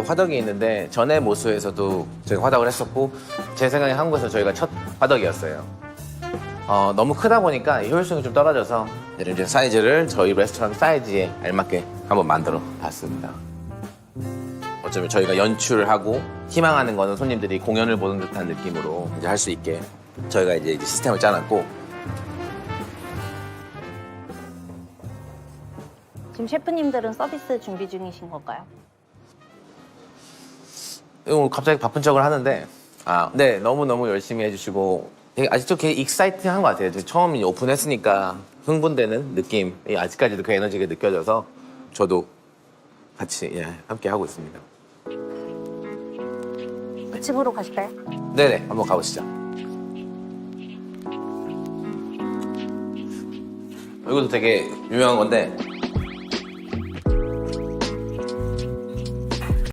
화덕이 있는데 전에 모수에서도 저희가 화덕을 했었고 제 생각에 한국에서 저희가 첫 화덕이었어요. 어, 너무 크다 보니까 이 효율성이 좀 떨어져서 이제 사이즈를 저희 레스토랑 사이즈에 알맞게 한번 만들어 봤습니다. 어쩌면 저희가 연출을 하고 희망하는 거는 손님들이 공연을 보는 듯한 느낌으로 이제 할 수 있게 저희가 이제 시스템을 짜놨고 지금 셰프님들은 서비스 준비 중이신 건가요? 오늘 갑자기 바쁜 척을 하는데 아, 네 너무 너무 열심히 해주시고 되게 아직도 되게 익사이팅한 것 같아요. 처음 이제 오픈했으니까 흥분되는 느낌이 아직까지도 그 에너지가 느껴져서 저도 같이 예, 함께 하고 있습니다. 집으로 가실까요? 네네 한번 가보시죠. 이것도 되게 유명한 건데